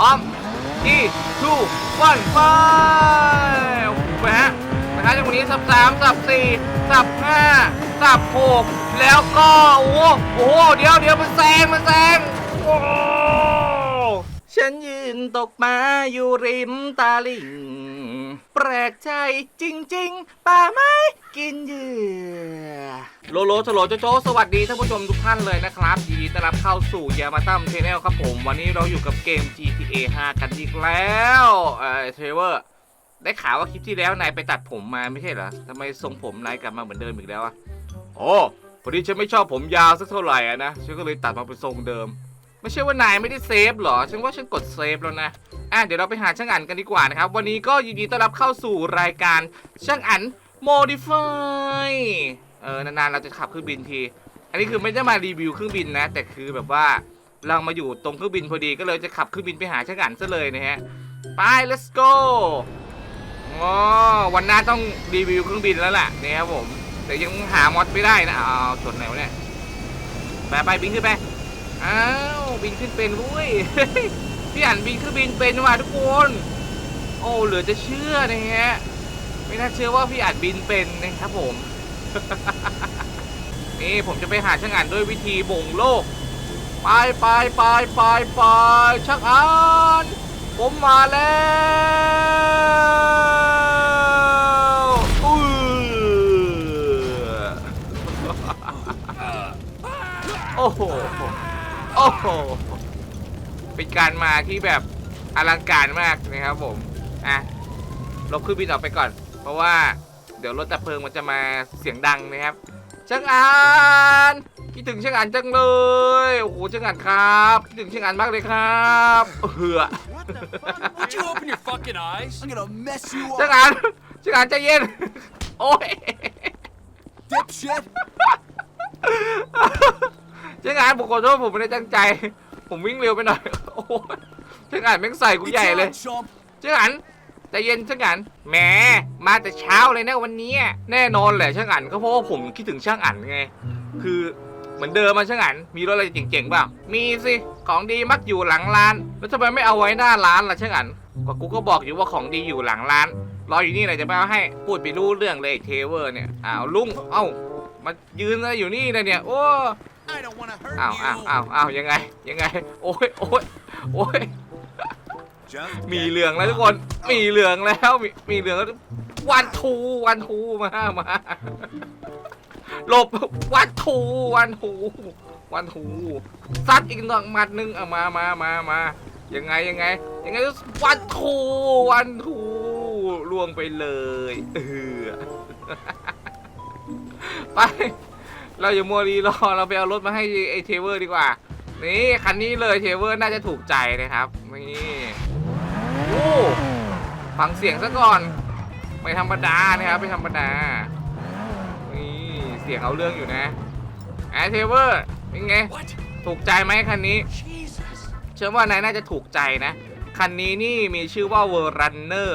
พร้อมที่ทูวันไปไปฮะนะครับจังหวะนี้สับสามสับสี่สับห้าสับหกแล้วก็โอ้โหโอ้โหเดี๋ยวเดี๋ยวมันแซงมันแซงโอ้ฉันยืนตกมาอยู่ริมตาลิ่ง แปลกใจจริง ๆ ป่าไม้กินเหยื่อโลโลโชโลโจโจสวัสดีท่านผู้ชมทุกท่านเลยนะครับยินดีต้อนรับเข้าสู่ยามาตั้มเทนเนลครับผม วันนี้เราอยู่กับเกม GTA 5 กันอีกแล้วเออเทรเวอร์ ได้ข่าวว่าคลิปที่แล้วนายไปตัดผมมาไม่ใช่เหรอทำไมทรงผมนายกลับมาเหมือนเดิมอีกแล้วอะโอ้พอดีฉันไม่ชอบผมยาวสักเท่าไหร่อะนะฉันก็เลยตัดมาเป็นทรงเดิม ไม่ใช่ว่านายไม่ได้เซฟเหรอ ฉันว่าฉันกดเซฟแล้วนะ อะเดี๋ยวเราไปหาช่างอันกันดีกว่านะครับ วันนี้ก็ยินดีต้อนรับเข้าสู่รายการช่างอัน Modify เออนานๆเราจะขับเครื่องบินที อันนี้คือไม่ได้มารีวิวเครื่องบินนะ แต่คือแบบว่าเรามาอยู่ตรงเครื่องบินพอดีก็เลยจะขับเครื่องบินไปหาช่างอันซะเลยนะฮะ ไป let's go อ๋อวันหน้าต้องรีวิวเครื่องบินแล้วล่ะนี่ครับผม แต่ยังหามอดไม่ได้นะเอาเอาชนไหนวะเนี่ยไปไปบินขึ้นไป อ้าวบินขึ้นเป็นเว้ยพี่อันบินเครื่องบินเป็นว่ะทุกคน โอ้เหลือจะเชื่อนะฮะไม่น่าเชื่อว่าพี่อันบินเป็นนะครับผมนี่ผมจะไปหาช่างอันด้วยวิธีบ่งโลกไปไปไปไปไปช่างอันผมมาแล้วอื้อโอ้โห โอ้โห เป็นการมาที่แบบอลังการมากนะครับผม อะ ลบเครื่องบินออกไปก่อน เพราะว่าเดี๋ยวรถดับเพลิงมันจะมาเสียงดังนะครับช่างอันคิดถึงช่างอันจังเลย โอ้โหช่างอันครับคิดถึงช่างอันมากเลยครับเหือ Would you open your fucking eyes? I'm gonna mess you ช่าง up, อันช่างอันใจเย็น โอ้ย dipshit. ช่างอันผมขอโทษผมไม่ได้ตั้งใจ ผมวิ่งเร็วไปหน่อยโอ้ยช่างอันแม่งใส่กูใหญ่เลย on, chump. ช่างอันใจเย็นช่างอันแหมมาแต่เช้าเลยนะวันนี้แน่นอนแหละช่างอันก็เพราะว่าผมคิดถึงช่างอันไง คือเหมือนเดิมมาช่างอันมีรถอะไรเจ๋งๆเปล่ามีสิของดีมักอยู่หลังร้าน แล้วทำไมไม่เอาไว้หน้าร้านล่ะช่างอันก็กูก็บอกอยู่ว่าของดีอยู่หลังร้าน รออยู่นี่เลยจะไปเอาให้พูดไปรู้เรื่องเลยเทเวอร์เนี่ยอ้าวลุงเอ้ามายืนอะไรอยู่นี่เลยเนี่ยโอ้ I don't wanna hurt อ้าวอ้าว you. อ้าวอ้าวยังไง ยังไง โอ้ยโอ้ยโอ้ย Jump. มีเหลืองแล้วทุกคน มีเหลืองแล้ว มีมีเหลืองแล้ววันทูวันทูมามาหลบวันทูวันทูวันทูซัดอีกหนึ่งหมัดหนึ่งเอามามามามายังไงยังไง ยังไงวันทูวันทูล่วงไปเลยเออไป เราอย่ามัวรีรอเราไปเอารถมาให้ไอเทเวอร์ดีกว่า นี่คันนี้เลยเทเวอร์น่าจะถูกใจนะครับนี่โอ้ฟังเสียงซะก่อน ไม่ธรรมดานะครับไม่ธรรมดานี่เสียงเอาเรื่องอยู่นะไอเทเวอร์เป็นไง What? ถูกใจไหมคันนี้ Jesus. เชื่อว่านายน่าจะถูกใจนะคันนี้นี่มีชื่อว่า w o r Runner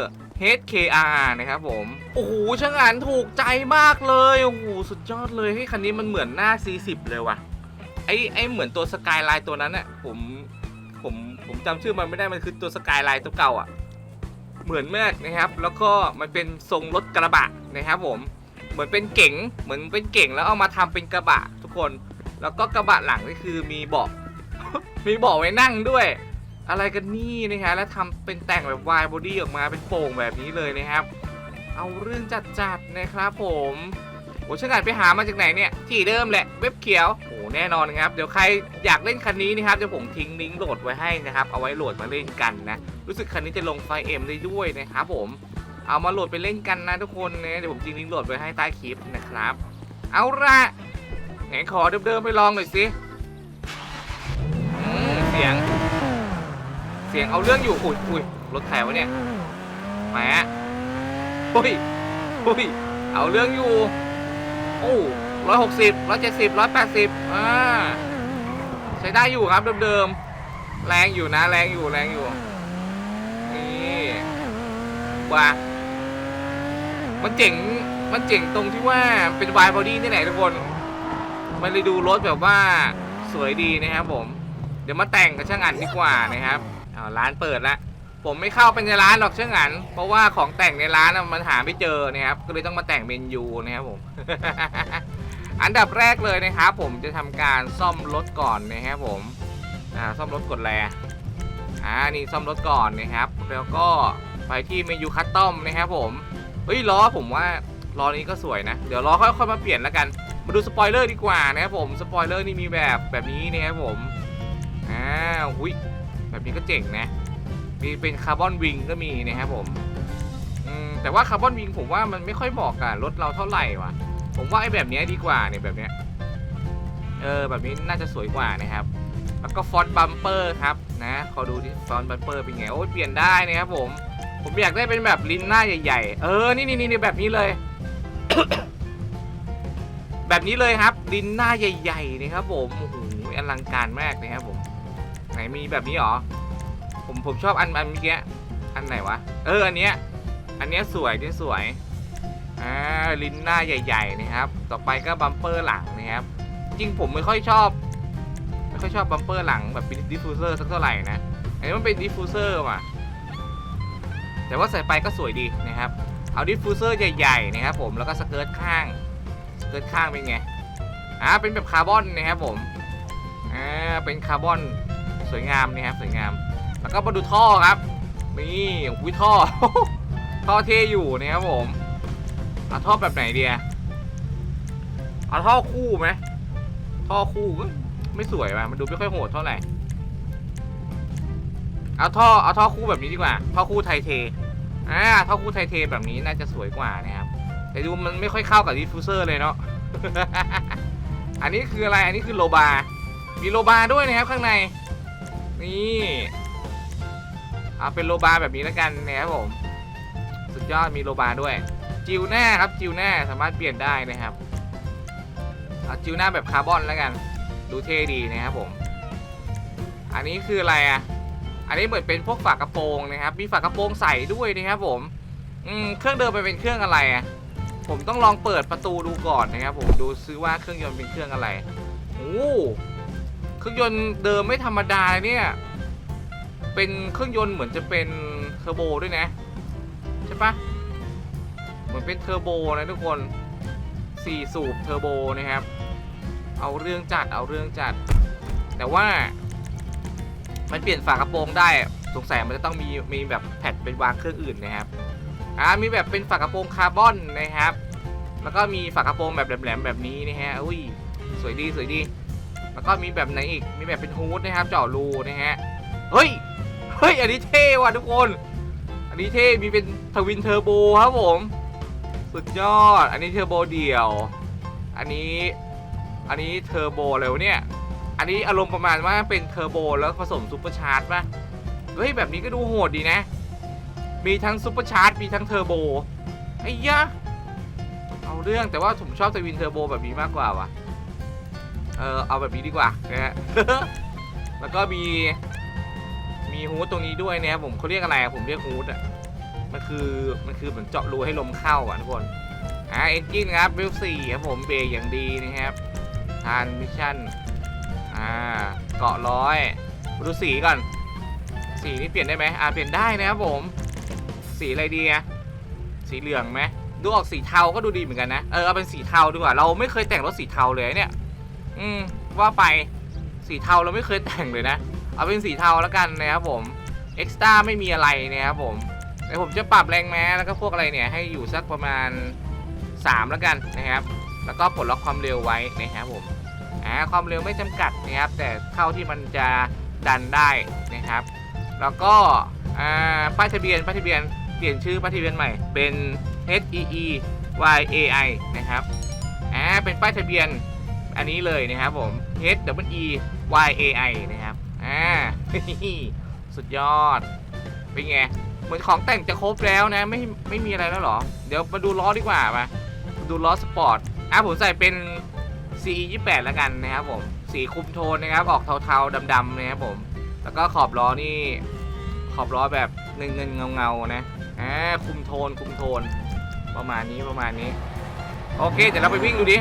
HKR นะครับผม โอ้โหช่างอ่านถูกใจมากเลย โอ้โห สุดยอดเลยให้คันนี้มันเหมือนหน้า 40 เลยว่ะ ไอ้ไอ้เหมือนตัวสกายไลน์ตัวนั้นน่ะผมผมผมจำชื่อมันไม่ได้มันคือตัวสกายไลน์ตัวเก่าอะเหมือนมากนะครับ แล้วก็มันเป็นทรงรถกระบะนะครับผม เหมือนเป็นเก๋งเหมือนเป็นเก๋งแล้วเอามาทำเป็นกระบะทุกคน แล้วก็กระบะหลังนี่คือมีเบาะมีเบาะไว้นั่งด้วย อะไรกันนี่นะฮะแล้วทำเป็นแต่งแบบวายบอดี้ออกมาเป็นโป่งแบบนี้เลยนะครับ เอาเรื่องจัดๆนะครับผมโอ้ช่างอานไปหามาจากไหนเนี่ย ที่เดิมแหละเว็บเขียวโอ้แน่นอนครับ เดี๋ยวใครอยากเล่นคันนี้นะครับเดี๋ยวผมทิ้งลิงก์โหลดไว้ให้นะครับ เอาไว้โหลดมาเล่นกันนะ รู้สึกคันนี้จะลงไฟเอ็มได้ด้วยนะครับผม เอามาโหลดไปเล่นกันนะทุกคนนะเดี๋ยวผมทิ้งลิงก์โหลดไว้ให้ใต้คลิปนะครับ เอาละไหนขอเดิมๆไปลองหน่อยสิเสียง สียงเอาเรื่องอยู่อุ้ยอุ้ยรถใครวะเนี่ยแหมอุ้ยอุ้ยเอาเรื่องอยู่โอ้ร้อยหกสิบร้อยเจ็ดสิบร้อยแปดสิบอ่าใช้ได้อยู่ครับเดิมๆแรงอยู่นะแรงอยู่แรงอยู่นี่ว่ามันเจ๋งมันเจ๋งตรงที่ว่าเป็นวายบอดี้นี่แหละทุกคน มันเลยดูรถแบบว่าสวยดีนะครับผม เดี๋ยวมาแต่งกับช่างอันดีกว่านะครับ อาร้านเปิดละผมไม่เข้าไปในร้านหรอกเชื่องันเพราะว่าของแต่งในร้านน่ะมันหาไม่เจอนะครับก็เลยต้องมาแต่งเมนูนะครับผม อันดับแรกเลยนะครับผมจะทำการซ่อมรถก่อนนะครับผมอ่าซ่อมรถกดแรอ่านี่ซ่อมรถก่อนนะครับ แล้วก็ไปที่เมนูคัสตอมนะครับผมเฮ้ยล้อผมว่าล้อนี้ก็สวยนะ เดี๋ยวล้อค่อยๆมาเปลี่ยนแล้วกัน มาดูสปอยเลอร์ดีกว่านะครับผมสปอยเลอร์นี่มีแบบแบบนี้นะครับผมอ่าหุย แบบนี้ก็เจ๋งนะ มีเป็นคาร์บอนวิงก็มีนะครับผมแต่ว่าคาร์บอนวิงผมว่ามันไม่ค่อยเหมาะกับรถเราเท่าไหร่ว่ะ ผมว่าไอ้แบบนี้ดีกว่าเนี่ยแบบเนี้ยเออแบบนี้น่าจะสวยกว่านะครับ แล้วก็ฟอนต์บัมเปอร์ครับนะขอดูที่ฟอนต์บัมเปอร์เป็นไงโอ้ยเปลี่ยนได้นะครับผม ผมอยากได้เป็นแบบลิ้นหน้าใหญ่ ๆ เออนี่นี่นี่แบบนี้เลย แบบนี้เลยครับ ลิ้นหน้าใหญ่ๆนะครับผมโอ้โหอลังการมากนะครับผม ไหนมีแบบนี้หรอ ผมผมชอบอันอันเมื่อกี้อันไหนวะ เอออันเนี้ย อันเนี้ยสวยนี่สวย อ่าลิ้นหน้าใหญ่ๆนะครับ ต่อไปก็บัมเปอร์หลังนะครับ จริงผมไม่ค่อยชอบไม่ค่อยชอบบัมเปอร์หลังแบบเป็นดิฟฟูเซอร์สักเท่าไหร่นะ อันนี้มันเป็นดิฟฟูเซอร์ว่ะ แต่ว่าใส่ไปก็สวยดีนะครับ เอาดิฟฟูเซอร์ใหญ่ๆนะครับผม แล้วก็สเกิร์ตข้าง สเกิร์ตข้างเป็นไง อ่า เป็นแบบคาร์บอนนะครับผม อ่า เป็นคาร์บอน สวยงามนะครับสวยงาม แล้วก็มาดูท่อครับนี่อุ้ยท่อ ท่อเท่อยู่นะครับผมเอาท่อแบบไหนเดียเอาท่อคู่ไหมท่อคู่ก็ไม่สวยว่ะมันดูไม่ค่อยโหดเท่าไหร่เอาท่อเอาท่อคู่แบบนี้ดีกว่าท่อคู่ไทเทอ่าท่อคู่ไทเทแบบนี้น่าจะสวยกว่านะครับแต่ดูมันไม่ค่อยเข้ากับดิฟฟูเซอร์เลยเนาะอันนี้คืออะไรอันนี้คือโลบา มีโลบาด้วยนะครับข้างใน นี่เอาเป็นโลบาแบบนี้แล้วกันนะครับผม สุดยอดมีโลบาด้วย จิวหน้าครับจิวหน้าสามารถเปลี่ยนได้นะครับเอาจิวหน้าแบบคาร์บอนแล้วกัน ดูเท่ดีนะครับผม อันนี้คืออะไรอะอันนี้เหมือนเป็นพวกฝากระโปรงนะครับ มีฝากระโปรงใส่ด้วยนะครับผมอืมเครื่องเดิมไปเป็นเครื่องอะไรอะผมต้องลองเปิดประตูดูก่อนนะครับผมดูซื้อว่าเครื่องยนต์เป็นเครื่องอะไรโอ้ เครื่องยนต์เดิมไม่ธรรมดาเนี่ย เป็นเครื่องยนต์เหมือนจะเป็นเทอร์โบด้วยนะ ใช่ปะเหมือนเป็นเทอร์โบนะทุกคนสี่สูบเทอร์โบนะครับ เอาเรื่องจัดเอาเรื่องจัด แต่ว่า มันเปลี่ยนฝากระโปรงได้สงสัยมันจะต้องมีมีแบบแพดเป็นวางเครื่องอื่นนะครับอ่ามีแบบเป็นฝากระโปรงคาร์บอนนะครับ แล้วก็มีฝากระโปรงแบบแหลมๆแบบนี้นะฮะอุ้ยสวยดีสวยดี แล้วก็มีแบบไหนอีก มีแบบเป็นฮูดนะครับเจาะรูนะฮะ เฮ้ย เฮ้ย อันนี้เท่ว่ะทุกคน อันนี้เท่ มีเป็นทวินเทอร์โบครับผม สุดยอด อันนี้เทอร์โบเดี่ยว อันนี้ อันนี้เทอร์โบอะไรวะเนี่ย อันนี้อารมณ์ประมาณว่าเป็นเทอร์โบแล้วผสมซุปเปอร์ชาร์จป่ะ เฮ้ย แบบนี้ก็ดูโหดดีนะ มีทั้งซุปเปอร์ชาร์จ มีทั้งเทอร์โบ ไอ้ยะ เอาเรื่องแต่ว่าผมชอบทวินเทอร์โบแบบนี้มากกว่าว่ะ เออเอาแบบนี้ดีกว่านะฮะ แล้วก็มี มีฮูดตรงนี้ด้วยนะครับผมเขาเรียกอะไรอะผมเรียกฮูดอะ มันคือมันคือเหมือนเจาะรูให้ลมเข้าอะทุกคน อ่าเอนจินครับเวลสี่ครับผมเบรกอย่างดีนะครับทานมิชชั่น อ่าเกาะร้อยดูสีก่อน สีนี่เปลี่ยนได้ไหมอ่าเปลี่ยนได้นะครับผม สีอะไรดีอะสีเหลืองไหมดูออกสีเทาก็ดูดีเหมือนกันนะ เออเอาเป็นสีเทาดีกว่า เราไม่เคยแต่งรถสีเทาเลยเนี่ย อืมว่าไปสีเทาเราไม่เคยแต่งเลยนะ เอาเป็นสีเทาแล้วกันนะครับผมเอ็กซ์ต้าไม่มีอะไรนะครับผมเดี๋ยวผมจะปรับแรงแม้แล้วก็พวกอะไรเนี่ยให้อยู่สักประมาณ 3 แล้วกันนะครับ แล้วก็ปลดล็อกความเร็วไว้นะครับผมอ่าความเร็วไม่จำกัดนะครับ แต่เท่าที่มันจะดันได้นะครับ แล้วก็อ่าป้ายทะเบียนป้ายทะเบียนเปลี่ยนชื่อป้ายทะเบียนใหม่เป็น H E E Y A I นะครับอ่าเป็นป้ายทะเบียน อันนี้เลยนะครับผม H W E Y A I นะครับ อ่า สุดยอด เป็นไง เหมือนของแต่งจะครบแล้วนะ ไม่ไม่มีอะไรแล้วหรอ เดี๋ยวมาดูล้อดีกว่ามาดูล้อสปอร์ต อะผมใส่เป็น CE 28แล้วกันนะครับผม สีคุมโทนนะครับ ออกเทาๆดำๆนะครับผม แล้วก็ขอบล้อนี่ ขอบล้อแบบเงินเงินเงาเงาๆนะ อ่า คุมโทนคุมโทน ประมาณนี้ประมาณนี้ โอเค เดี๋ยวเราไปวิ่งดูดิ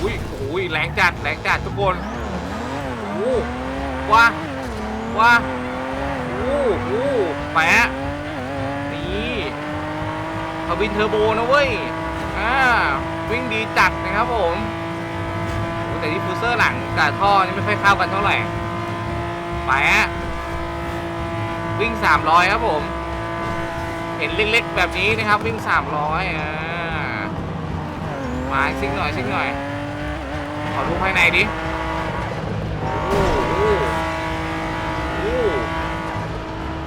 อุ้ยโอ้ยแรงจัดแรงจัดทุกคนโอ้ว้าว้าโอ้โหแปะนี่ทวินเทอร์โบนะเว้ยอ่าวิ่งดีจัดนะครับผมโอ้แต่ดิฟฟูเซอร์หลังกับท่อนี่ไม่ค่อยเข้ากันเท่าไหร่แปะวิ่ง 300 ครับผม เห็นเล็กๆแบบนี้นะครับวิ่ง 300อ่ามาซิกหน่อยซิกหน่อย ขอดูภายในดิโอ้โหโอ้โห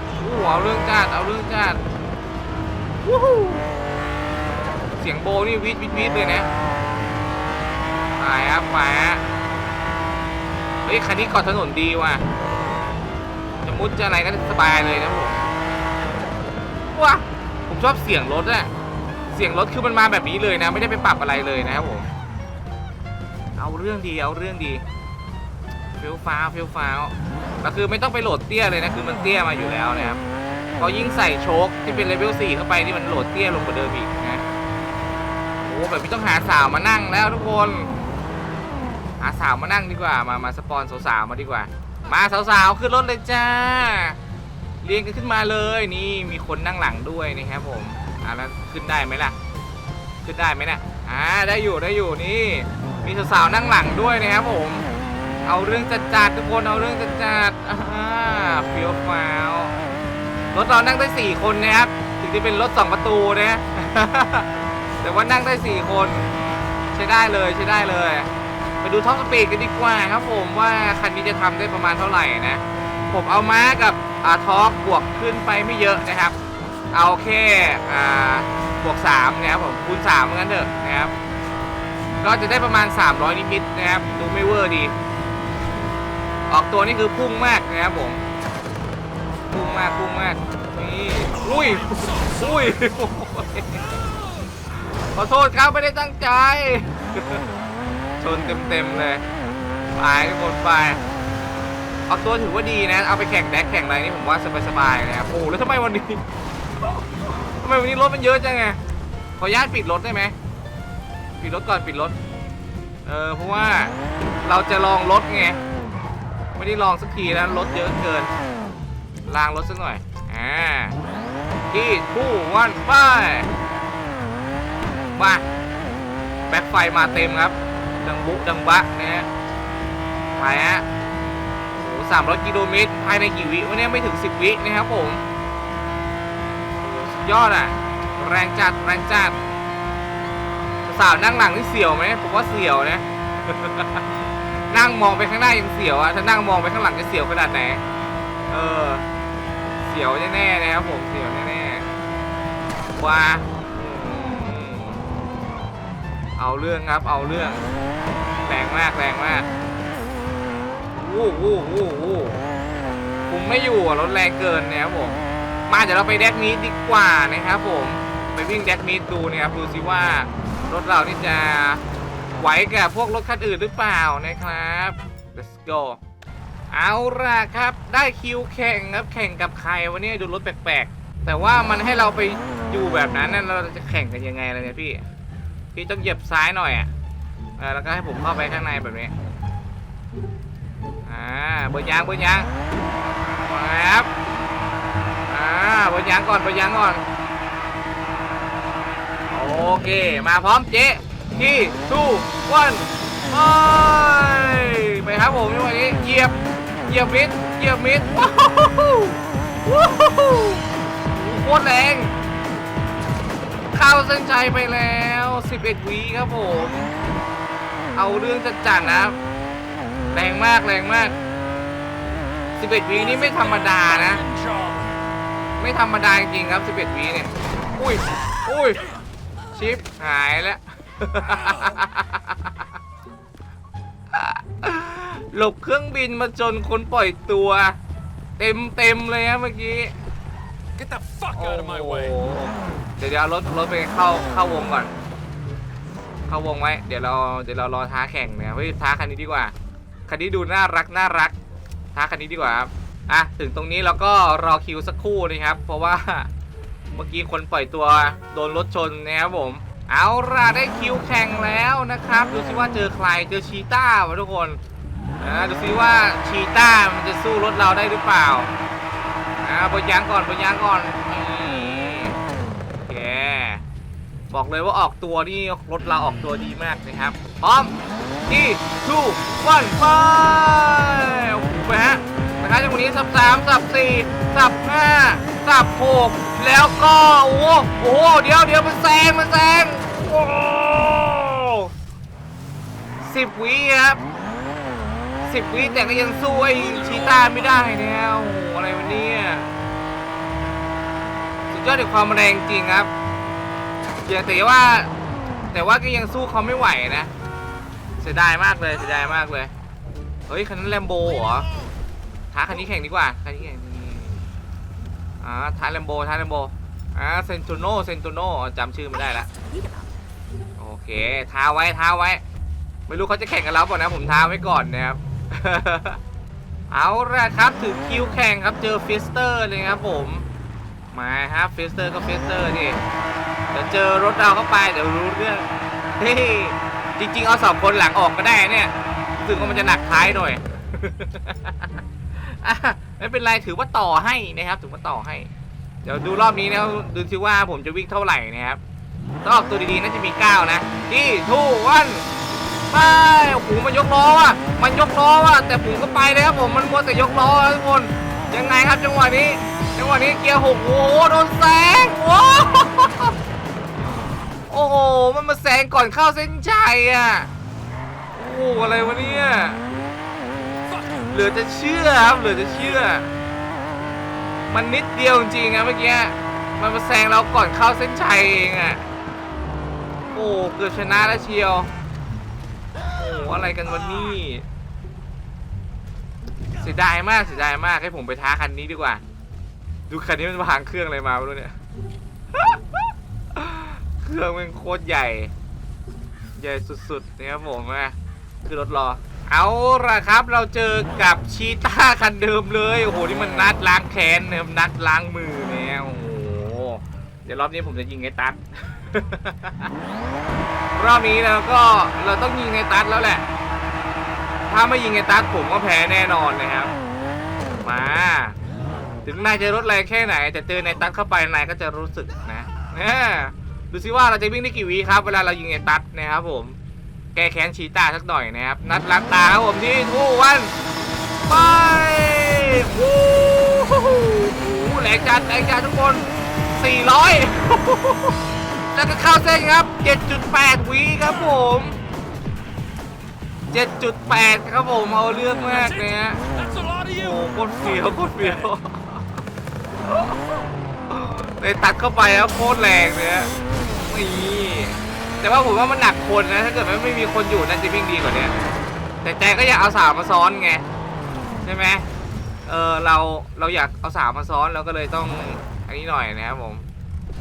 โอ้โหเอาเรื่องจัดเอาเรื่องจัดวู้ฮู้เสียงโบนี่วิดวิดวิดเลยนะไปครับไปเฮ้ยคันนี้กาะถนนดีว่ะจะมุดจะอะไรก็สบายเลยนะผมว้าผมชอบเสียงรถอะเสียงรถคือมันมาแบบนี้เลยนะ ไม่ได้ไปปรับอะไรเลยนะครับผม เรื่องดีเอาเรื่องดีเฟลฟ้าวเฟลฟ้าวแล้วคือไม่ต้องไปโหลดเตี้ยเลยนะคือมันเตี้ยมาอยู่แล้วนะครับพอยิ่งใส่โชคที่เป็นเลเวล4เข้าไปนี่มันโหลดเตี้ยลงกว่าเดิมอีกนะโอ้แบบนี้ต้องหาสาวมานั่งแล้วทุกคน หาสาวมานั่งดีกว่ามามาสปอนสาวๆมาดีกว่า มาสาวๆขึ้นรถเลยจ้าเรียงกันขึ้นมาเลยนี่มีคนนั่งหลังด้วยนะครับผมอ่าแล้วขึ้นได้ไหมล่ะ ขึ้นได้ไหมน่ะอ่าได้อยู่ได้อยู่นี่ มีสาวๆนั่งหลังด้วยนะครับผม เอาเรื่องจัดจัดๆทุกคนเอาเรื่องจัดจัดๆอ่าเฟียวฟ้าวรถเรานั่งได้สี่คนนะครับถึงจะเป็นรถสองประตูนะแต่ว่านั่งได้สี่คน ใช้ได้เลยใช้ได้เลย ไปดูท็อปสปีดกันดีกว่าครับผมว่าคันนี้จะทำได้ประมาณเท่าไหร่นะ ผมเอาม้ากับอาทอร์กบวกขึ้นไปไม่เยอะนะครับ เอาแค่อ่าบวก3นะครับผมคูณ3เหมือนกันเถอะนะครับ ก็จะได้ประมาณ 300 นิดๆนะครับ ดูไม่เวอร์ดี ออกตัวนี่คือพุ่งมากนะครับผม พุ่งมากพุ่งมาก นี่ลุยลุยขอโทษครับไม่ได้ตั้งใจ ชนเต็มๆเลยไปทุกคนไปเอาตัวถือว่าดีนะ เอาไปแข่งแดกแข่งอะไรนี่ผมว่าสบายๆนะครับโอ้แล้วทำไมวันนี้ทำไมวันนี้รถมันเยอะจังไงขออนุญาตปิดรถได้ไหม ปิดรถก่อนปิดรถ เออเพราะว่าเราจะลองรถไง ไม่ได้ลองสักทีแล้วรถเยอะเกินล้างรถสักหน่อย อ่าที่ทู่วันไปมาแบ็คไฟมาเต็มครับ ดังบุดังบะนะฮะไปฮะโอ้สามร้อยกิโลเมตรภายในกี่วิวะเนี่ยไม่ถึงสิบวินะครับผม สุดยอดอะ แรงจัดแรงจัด สาวนั่งหลังนี่เสียวไหมผมว่าเสียวนะ นั่งมองไปข้างหน้ายังเสียวอะถ้านั่งมองไปข้างหลังจะเสียวขนาดไหน เออ เสียวแน่ๆนะครับผม เสียวแน่ๆว้าเอาเรื่องครับ เอาเรื่อง แรงมากแรงมากวู้วู้วู้วู้คุมไม่อยู่รถแรงเกินนะครับผม มาเดี๋ยวเราไปแดกมีดดีกว่านะครับผม ไปวิ่งแดกมีดดูนะครับดูสิว่า รถเรานี่จะไหวกับพวกรถคันอื่นหรือเปล่านะครับ let's go เอาล่ะครับ ได้คิวแข่งครับแข่งกับใครวันนี้ดูรถแปลกๆ แต่ว่ามันให้เราไปอยู่แบบนั้นนั่นเราจะแข่งกันยังไงล่ะเนี่ยพี่ พี่ต้องเหยียบซ้ายหน่อยอะแล้วก็ให้ผมเข้าไปข้างในแบบนี้ อ่าเบอร์ยางเบอร์ยางครับ อ่าเบอร์ยางก่อนเบอร์ยางก่อน โอเค มาพร้อมเจ๊ที่ทูวันไปไปครับผมในวันนี้เหยียบเหยียบมิดเหยียบมิดว้าวว้าวโคตรแรงเข้าเส้นชัยไปแล้ว 11วีครับผม เอาเรื่องจัดจัดนะครับแรงมากแรงมาก 11วีนี่ไม่ธรรมดานะ ไม่ธรรมดาจริงครับ 11วีเนี่ย อุ้ยอุ้ย ชิปหายแล้ว หลบเครื่องบินมาจนคนปล่อยตัว เต็มเต็มๆเลยฮะเมื่อกี้ Get the fuck out of my โอ้โห way. เดี๋ยวเดี๋ยวเอารถรถไปเข้าเข้าวงก่อน เข้าวงไว้ เดี๋ยวเราเดี๋ยวเรารอท้าแข่งนะเฮ้ยท้าคันนี้ดีกว่า คันนี้ดูน่ารักน่ารัก ท้าคันนี้ดีกว่าครับ อะถึงตรงนี้เราก็รอคิวสักครู่นะครับ เพราะว่า เมื่อกี้คนปล่อยตัวโดนรถชนนะครับผม เอาล่ะได้คิวแข่งแล้วนะครับ ดูซิว่าเจอใครเจอชีต้าวะทุกคนอ่าดูซิว่าชีต้ามันจะสู้รถเราได้หรือเปล่าอ่าบนยางก่อนบนยางก่อนนี่โอเคบอกเลยว่าออกตัวนี่รถเราออกตัวดีมากนะครับ พร้อมที่ทูวันไปโอ้โหไปฮะนะครับจังหวะนี้สับสามสับสี่สับห้าสับหก แล้วก็โอ้โหโอ้โหเดี๋ยวเดี๋ยวมันแซงมันแซงโอ้สิบวิครับสิบวิแต่ก็ยังสู้ไอ้ชีต้าไม่ได้แล้วโอ้โหอะไรวะเนี่ยสุดยอดในความแรงจริงครับเพียงแต่ว่า แต่ว่าก็ยังสู้เขาไม่ไหวนะเสียดายมากเลยเสียดายมากเลยเฮ้ยคันนั้นแลมโบเหรอท้าคันนี้แข่งดีกว่าคันนี้แข่ง อ่าท้าแลมโบท้าแลมโบอ่าเซนตูโนเซนตูโนจำชื่อไม่ได้ละโอเคท้าไว้ท้าไว้ ไม่รู้เขาจะแข่งกันแล้วเปล่านะผมท้าไว้ก่อนนะครับเอาละครับถึงคิวแข่งครับเจอฟิสเตอร์เลยครับผมมาครับฟิสเตอร์ก็ฟิสเตอร์ดิเดี๋ยวเจอรถเราเข้าไปเดี๋ยวรู้เรื่องเฮ้ยจริงๆเอาสองคนหลังออกก็ได้เนี่ยรู้สึกว่ามันจะหนักท้ายหน่อย อะไม่เป็นไรถือว่าต่อให้นะครับถือว่าต่อให้ เดี๋ยวดูรอบนี้นะครับดูซิว่าผมจะวิ่งเท่าไหร่นะครับถ้าออกตัวดีๆน่าจะมี9นะที่ทูวันไปโอ้โหมันยกล้อว่ะมันยกล้อว่ะแต่ผมก็ไปเลยครับผมมันมัวแต่ยกล้อทุกคนยังไงครับจังหวะนี้จังหวะนี้เกียร์หกโอ้โหโดนแซงโอ้โหโอ้โหมันมาแซงก่อนเข้าเส้นชัยอะโอ้โหอะไรวะเนี่ย เหลือจะเชื่อครับเหลือจะเชื่อ มันนิดเดียวจริงๆนะเมื่อกี้มันมาแซงเราก่อนเข้าเส้นชัยเองอะโอ้เกือบชนะแล้วเชียวโอ้โหอะไรกันวันนี้เสียดายมากเสียดายมากให้ผมไปท้าคันนี้ดีกว่า ดูคันนี้มันวางเครื่องอะไรมาไม่รู้เนี่ยเครื่องมันโคตรใหญ่ ใหญ่สุดๆนะครับผมอะคือรถรอ เอาละครับเราเจอกับชีต้าคันเดิมเลยโอ้โหนี่มันนัดล้างแค้นนะครับนัดล้างมือเนี่ยโอ้โหเดี๋ยวรอบนี้ผมจะยิงไอ้ตัดรอบนี้เราก็เราต้องยิงไอ้ตัดแล้วแหละ ถ้าไม่ยิงไอ้ตัดผมก็แพ้แน่นอนนะครับมา ถึงนายจะรถแรงแค่ไหน แต่เจอในตัดเข้าไปนายก็จะรู้สึกนะดูซิว่าเราจะวิ่งได้กี่วิครับ เวลาเรายิงในตัดนะครับผม แก้แค้นชีตาสักหน่อยนะครับ นัดล้างตาครับผมที่ทูวันไปวู้ฮู้ฮู้แรงจัดแรงจัดทุกคน 400 แล้วก็เข้าเส้นครับ 7.8วิครับผม 7.8 ครับผมเอาเรื่องมากเลยฮะโอ้ you. โหโคตรเฟียวโคตรเฟียวเลยตัดเข้าไปแล้วโคตรแรงเลยนี่ แต่ว่าผมว่ามันหนักคนนะ ถ้าเกิดมันไม่มีคนอยู่น่าจะวิ่งดีกว่านี้แต่ใจก็อยากเอาสาวมาซ้อนไงใช่ไหมเออเราเราอยากเอาสาวมาซ้อนเราก็เลยต้องอันนี้หน่อยนะครับผม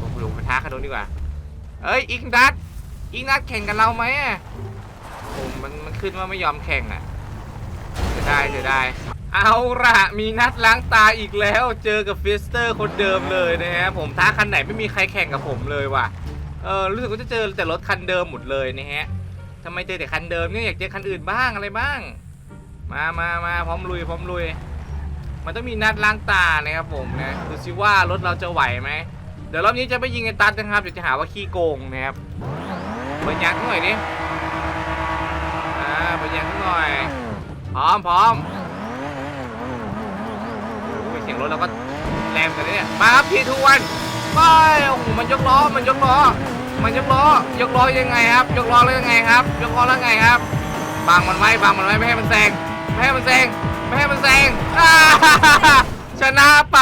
ผมลงไปท้าคาโดนดีกว่า เอ้ยอิงนัดอิงนัดแข่งกันเราไหมอะผมมันมันขึ้นว่าไม่ยอมแข่งอะเสียดายเสียดายเอาละมีนัดล้างตาอีกแล้ว เจอกับฟิสเตอร์คนเดิมเลยนะฮะผมท้าคันไหนไม่มีใครแข่งกับผมเลยว่ะ เออรู้สึกว่าจะเจอแต่รถคันเดิมหมดเลยนะฮะทำไมเจอแต่คันเดิมเนี่ยอยากเจอคันอื่นบ้างอะไรบ้าง มามามาพร้อมลุยพร้อมลุย มันต้องมีนัดล้างตานะครับผมนะดูซิว่ารถเราจะไหวไหมเดี๋ยวรอบนี้จะไม่ยิงไอ้ตัดนะครับเดี๋ยวจะหาว่าขี้โกงนะครับเปิดยางหน่อยดิอ่าเปิดยางหน่อยพร้อมพร้อมโอ้ยเสียงรถเราก็แรงกันเนี่ยมาครับพีทุกวันไปโอ้โหมันยกล้อมันยกล้อ มันยกล้อยกล้อยังไงครับ ยกล้อแล้วยังไงครับ ยกล้อแล้วไงครับบังมันไว้บังมันไว้ไม่ให้มันแซงไม่ให้มันแซงไม่ให้มันแซงชนะไป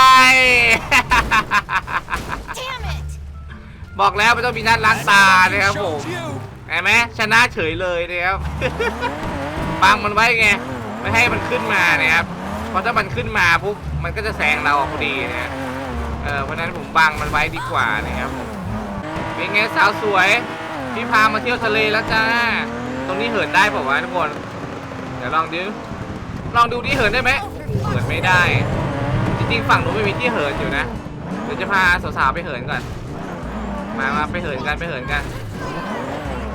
บอกแล้วไม่ต้องมีนัดล้างตานะครับผมเห็นไหมชนะเฉยเลยนะครับบังมันไว้ไงไม่ให้มันขึ้นมานะครับเพราะถ้ามันขึ้นมาปุ๊บมันก็จะแซงเราพอดีนะเออเพราะฉะนั้นผมบังมันไว้ดีกว่านะครับผม เป็นไงสาวสวย พี่พามาเที่ยวทะเลแล้วจ้า ตรงนี้เหินได้เปล่าวะทุกคน เดี๋ยวลองดู ลองดูที่เหินได้ไหมเหินไม่ได้ จริงๆฝั่งนู้นไม่มีที่เหินอยู่นะ เดี๋ยวจะพาสาวๆไปเหินก่อน มามาไปเหินกันไปเหินกัน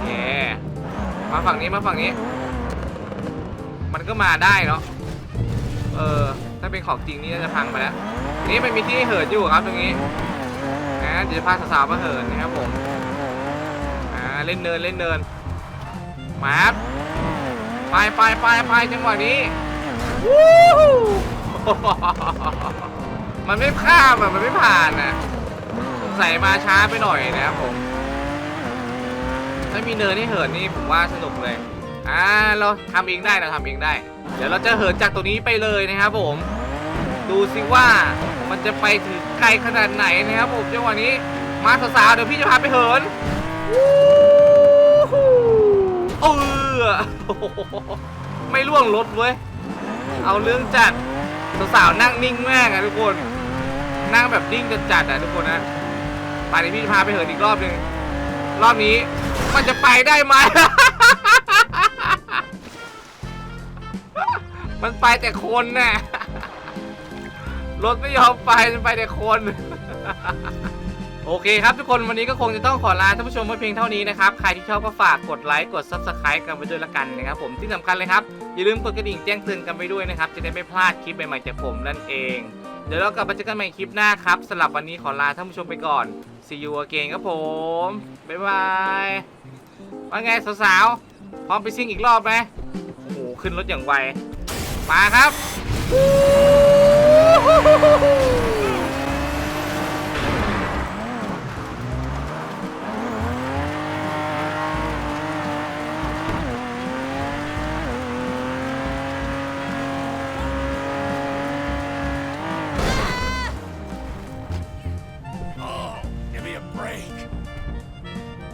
เย่มาฝั่งนี้มาฝั่งนี้ มันก็มาได้เนาะ เออ ถ้าเป็นของจริงนี่น่าจะพังไปแล้ว นี่มันมีที่เหินอยู่ครับตรงนี้ นะเดี๋ยวจะพาสาวๆมาเหินนะครับผมอ่าเล่นเนินเล่นเนินมาครับไปไปไปไปจังหวะนี้วู้ฮู้มันไม่ข้ามอะมันไม่ผ่านนะสงสัยมาช้าไปหน่อยนะครับผมถ้ามีเนินให้เหินนี่ผมว่าสนุกเลยอ่าเราทำเองได้เราทำเองได้ เดี๋ยวเราจะเหินจากตรงนี้ไปเลยนะครับผม ดูสิว่า มันจะไปถึงไกลขนาดไหนนะครับผมจังหวะนี้ มาสาวๆเดี๋ยวพี่จะพาไปเหินเออโอ้โหไม่ล่วงรถเว้ย เอาเรื่องจัดสาวๆนั่งนิ่งแมากอะทุกคน นั่งแบบนิ่งจัดๆอะทุกคนนะป่านนี้พี่จะพาไปเหินอีกรอบหนึ่งรอบนี้มันจะไปได้ไหม มันไปแต่คนน่ะ รถไม่ยอมไปมันไปแต่คน โอเคครับทุกคนวันนี้ก็คงจะต้องขอลาท่านผู้ชมไว้เพียงเท่านี้นะครับ ใครที่ชอบก็ฝากกดไลค์กด Subscribe กันไปด้วยละกันนะครับผมที่สำคัญเลยครับ อย่าลืมกดกระดิ่งแจ้งเตือนกันไปด้วยนะครับ จะได้ไม่พลาดคลิปใหม่ๆจากผมนั่นเอง เดี๋ยวเรากลับมาเจอกันใหม่คลิปหน้าครับสำหรับวันนี้ขอลาท่านผู้ชมไปก่อน see you again ครับผมบ๊ายบายว่าไงสาวๆพร้อมไปซิ่งอีกรอบไหมโอ้โหขึ้นรถอย่างไวมาครับ 吼吼吼吼